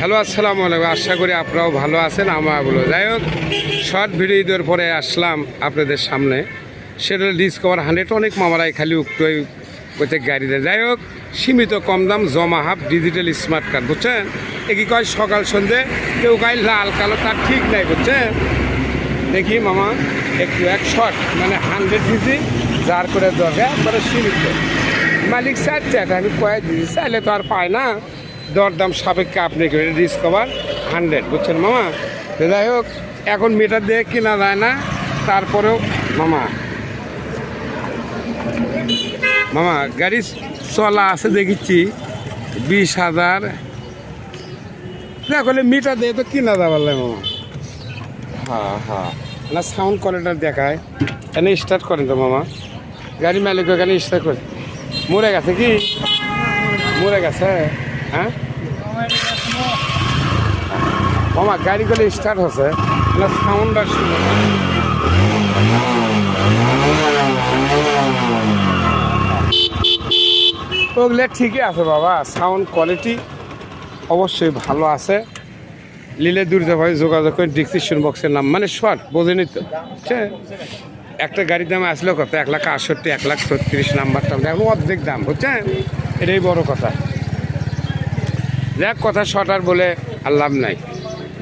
Hello, আসসালামু আলাইকুম। আশা করি আপনারাও ভালো আছেন আমাগুলো যাই হোক, শর্ট ভিডিও ঈদের পরে আসলাম আপনাদের সামনে। সেটা ডিসকভার হান্ড্রেড অনেক মামারাই খালি উক্ত করতে গাড়ি দেয়। যাই হোক, সীমিত কম দাম, জমা হাফ ডিজিটাল স্মার্ট কার্ড বুঝছেন? এ কি কয়, সকাল সন্ধে, কেউ গায়ে লাল, কালো, তার ঠিক নাই, বুঝছেন? দেখি মামা, একটু এক শর্ট মানে হান্ড্রেড সিসি যার করে দরকার মানে সীমিত। মালিক চাইছে এটা আমি কয়ে দিয়েছি চাইলে তো আর পায় না। দরদাম সাপেক্ষে আপনি ডিসকভার হান্ড্রেড বুঝছেন মামা? যাই হোক, এখন মিটার দিয়ে কেনা যায় না, তারপরেও মামা। মামা, গাড়ি চলা আছে দেখিচ্ছি, বিশ হাজার। দেখলে মিটার দিয়ে তো কিনা যাবার লাগে মামা। হ্যাঁ হ্যাঁ। না সাউন্ড কোয়ালিটি দেখায়। এখানে স্টার্ট করেন তো মামা। গাড়ি মালিক এখানে স্টার্ট করে মরে গেছে কি? মরে গেছে? হ্যাঁ? মামা, গাড়ি গেলে স্টার্ট হচ্ছে। সাউন্ড শুনে ওগুলো ঠিকই আছে বাবা সাউন্ড কোয়ালিটি অবশ্যই ভালো আছে। লিলে দূরতে ভাই যোগাযোগ করে ডিসক্রিপশন বক্সের নাম মানে শর্ট বোঝেনি তো। একটা গাড়ির দাম আসলো কত? এক লাখ আটষট্টি, এক লাখ ছত্রিশ নাম্বারটা। অর্ধেক দাম, বুঝছেন? এটাই বড় কথা। যাক কথা শর্টার বলে আর লাভ নাই।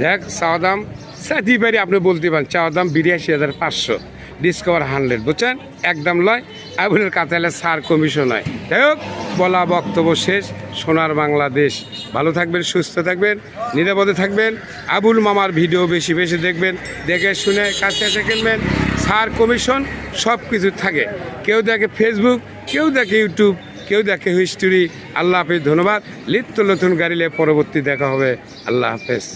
যাক চাওয়া দাম সাথী পারি, আপনি বলতে পারেন, চাওয়া দাম বিরাশি হাজার পাঁচশো। ডিসকভার হান্ড্রেড বুঝছেন? একদম লয় আবুলের কাতালে সার কমিশন হয়। যাই হোক, বলা বক্তব্য শেষ, সোনার বাংলাদেশ। ভালো থাকবেন, সুস্থ থাকবেন, নিরাপদে থাকবেন, আবুল মামার ভিডিও বেশি বেশি দেখবেন, দেখে শুনে কাছে কাছে কিনবেন। সার কমিশন সব কিছু থাকে। কেউ দেখে ফেসবুক কেউ দেখে ইউটিউব কেউ দেখে হিস্টোরি আল্লাহ হাফিজ ধন্যবাদ। লিপ্ত নতুন গাড়িলে পরবর্তী দেখা হবে। আল্লাহ হাফেজ।